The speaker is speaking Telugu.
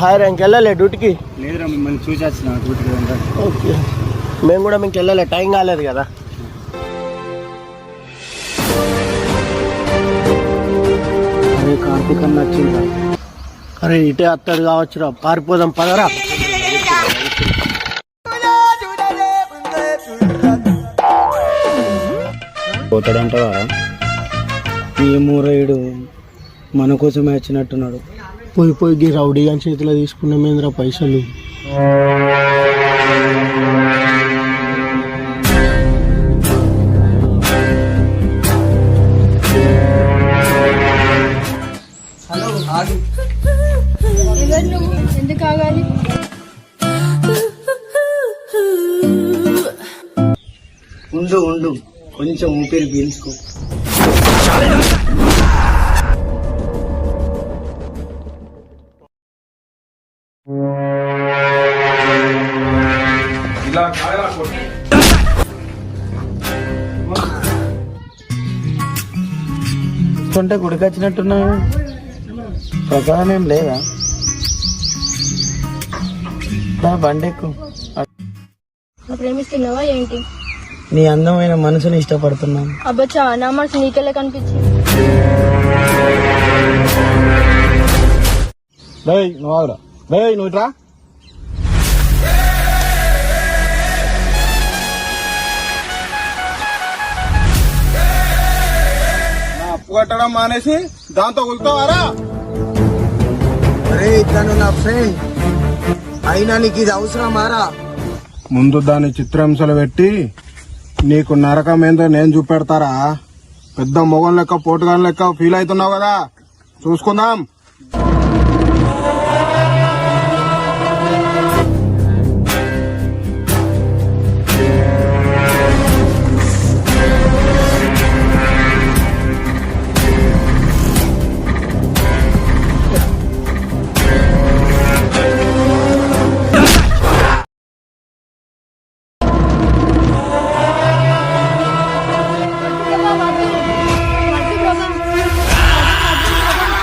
హాయ్ రా ఇంకెళ్ళలే డ్యూటీకి లేదురా మిమ్మల్ని చూసి వచ్చిన డ్యూటీకి ఓకే. మేము కూడా మీకు వెళ్ళలే టైం కాలేదు కదా. అరే కార్తీక్ అన్న వచ్చిందా అరే ఇటే అత్తడు కావచ్చురా పారిపోదాం పదరా. పోతాడంటావా? ఈ మూరయుడు మన కోసమే వచ్చినట్టున్నాడు. పోయి పోయి గీ రౌడీ అని చేతిలో తీసుకున్నామేంద్రా పైసలు. ఎవరు నువ్వు ఎందుకు ఆగాలి ఉండు ఉండు. కొంచెం ఊపిరి పీల్చుకో. కొంటే గుడికి వచ్చినట్టున్నావు ప్రసాదం ఏం లేదా? దా, బండి ఎక్కు నా ప్రేమిస్తున్నావా ఏంటి? నీ అందమైన మనసుని ఇష్టపడుతున్నాను. అబ్బచ్చా నా మనసు నీకెలా కనిపించింది? నువ్వు నువ్వు ఇట్రా కట్టడం మానేసి దాంతో కొలుతావారా అరే ఇతను నా ఫ్రెండ్ అయినా నీకు ఇది అవసరమారా? ముందు దాని చిత్రహింసలు పెట్టి నీకు నరకం ఏందో నేను చూపెడతారా? పెద్ద మొగం లెక్క పోటుగాని లెక్క ఫీల్ అవుతున్నావు కదా? చూసుకుందాం.